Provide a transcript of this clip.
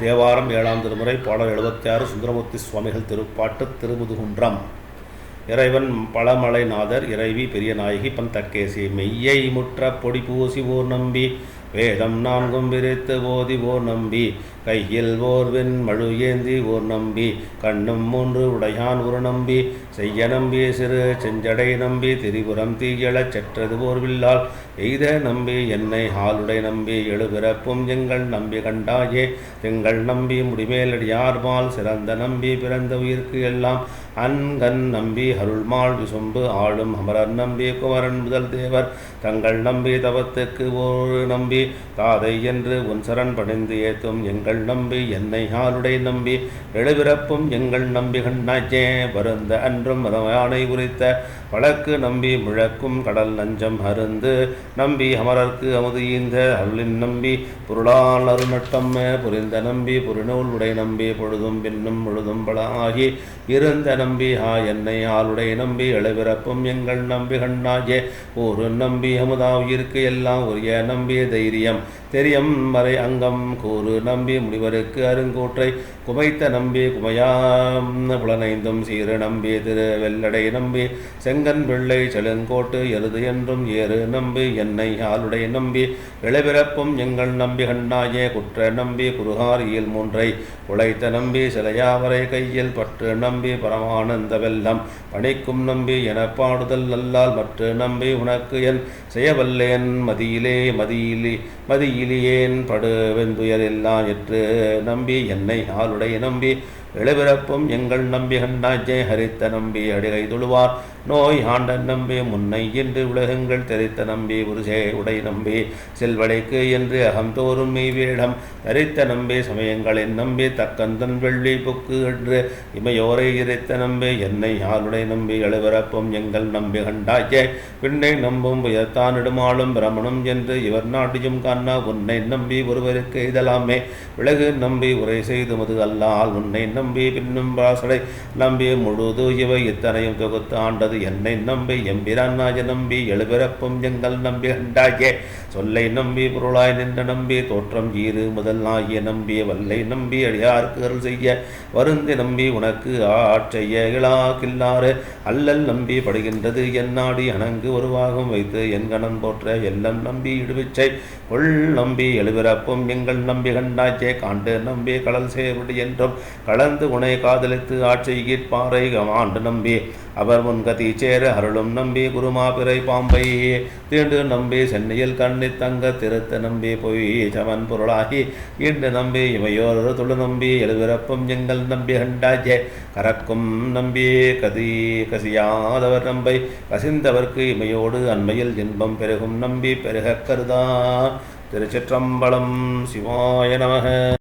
தேவாரம் ஏழாம் திருமுறை பாடல் எழுபத்தி ஆறு சுந்தரமூர்த்தி சுவாமிகள் திருப்பாட்டு திருமுதுகுன்றம். இறைவன் பழமலைநாதர் இறைவி பெரிய நாயகி பன் தக்கேசி மெய்யை முற்ற பொடி பூசி ஓர் நம்பி வேதம் நான்கும் விரித்து ஓதி ஓர் நம்பி கையில் ஓர் வெண் மழு ஏந்தி ஓர் நம்பி கண்ணும் மூன்று உடையான் ஒரு நம்பி செய்ய நம்பி சிறு செஞ்சடை நம்பி திரிபுரம் தீயழச் செற்றது ஓர்வில்லால் எய்த நம்பி என்னை ஆளுடை நம்பி எழுபிறப்பும் எங்கள் நம்பி கண்டாயே எங்கள் நம்பி முடிமேலடியார்பால் சிறந்த நம்பி பிறந்த உயிர்க்கு எல்லாம் அன்கண் நம்பி அருள்மாள் விசும்பு ஆளும் அமரர் நம்பி குமரன் முதல் தேவர் தங்கள் நம்பி தவத்துக்கு ஒரு நம்பி தாதை என்று உன் சரண் பணிந்து ஏத்தும் எங்கள் நம்பி என்னை ஆளுடை நம்பி? எழுபிறப்பும் எங்கள் நம்பி கண்ணாச்சே வருந்த அன்றும் யானை குறித்த வழக்கு நம்பி முழக்கும் கடல் நஞ்சம் அருந்து நம்பி அமரர்க்கு அமுது ஈந்த அருளின் நம்பி பொருளால் அருநட்டம் புரிந்த நம்பி புரிநூல் உடை நம்பி பொழுதும் பின்னும் முழுதும் பல ஆகி இருந்த நம்பி ஆ என்னை ஆளுடை நம்பி எழுபிறப்பும் எங்கள் நம்பி கண்ணாஜே ஒரு நம்பி அமுதா உயிருக்கு எல்லாம் உரிய நம்பி தெய்வ தைரியம். தெரியம் மறை அங்கம் கூறு நம்பி முடிவருக்கு அருங்கூற்றை குமைத்த நம்பி குமையாம். புலனைந்தும் சீறு நம்பி திரு வெள்ளடை நம்பி செங்கன் பிள்ளை செழுங்கோட்டு எருது என்றும் ஏறு நம்பி என்னை ஆளுடை நம்பி இளபிறப்பும் எங்கள் நம்பி கண்ணாயே குற்ற நம்பி குருகாரியில் மூன்றை உழைத்த நம்பி சிலையாவரை கையில் பற்று நம்பி பரமானந்த வெல்லம் பணிக்கும் நம்பி என பாடுதல் அல்லால் மற்ற நம்பி உனக்கு என் செய்யவல்லேன் மதியிலே மதியிலே மதியிலேன் படு வெந்துயரெல்லாம் எற்று நம்பி என்னை ஆளுடைய நம்பி இளவிறப்பும் எங்கள் நம்பி கண்டாஜே ஹரித்த நம்பி அடிகை தொழுவார். நோய் ஆண்டன் நம்பி முன்னை என்று உலகங்கள் தெரித்த நம்பி உருசே உடை நம்பி செல்வடைக்கு என்று அகந்தோறும் மெய்வேடம். தரித்த நம்பி சமயங்களின் நம்பி தக்கந்தன் வெள்ளி புக்கு என்று இமையோரை இறைத்த நம்பி என்னை யாருடை நம்பி எழுபிறப்பும் எங்கள் நம்பி கண்டாச்சே பின்னை நம்பும் புயத்தானிடுமாளும் பிரமணம் என்று இவர் நாட்டியும் காணா உன்னை நம்பி ஒருவருக்கு இதலாமே விலகு நம்பி உரை செய்து மது அல்லால் உன்னை நம்பி பின்னும் வாசலை நம்பி முழுது இவை இத்தனையும் தொகுத்து ஆண்டது என்னை நம்பி எம்பிரானாஜ நம்பி எழுபிறப்பும் எங்கள் நம்பி கண்டாயே. சொல்லை நம்பி பொருளாய் நின்ற நம்பி தோற்றம் ஈறு முதல் நாகிய நம்பி வல்லை நம்பி அடியாருக்கு அருள் செய்ய வருந்தி நம்பி உனக்கு ஆற்றைய இழா கில்லாறு அல்லல் நம்பி படுகின்றது என் நாடி அணங்கு உருவாகும் வைத்து என் கணம் போற்ற எல்லம் நம்பி இடுவிச்சை. கொள் நம்பி எழுபிறப்பும் எங்கள் நம்பி கண்டாச்சே காண்டு நம்பி கடல் சேவிடு என்றும் கடல் கலந்து உனை காதலித்து ஆட்சி பாறை ஆண்டு நம்பி. அவர் முன்கதி சேர அருளும் நம்பி குருமாபிறை பாம்பை. தீண்டு நம்பி சென்னையில் கண்ணி தங்க திருத்த நம்பி பொய் சமன் பொருளாகி. இன்று நம்பி இமையோர் துளு நம்பி எழுபிறப்பும் எங்கள் நம்பி கண்டாஜே கறக்கும் நம்பி கதி கசியாதவர் நம்பை. கசிந்தவர்க்கு இமையோடு அண்மையில் இன்பம் பெருகும் நம்பி பெருக கருதா. திருச்சிற்றம்பலம் சிவாய நமக.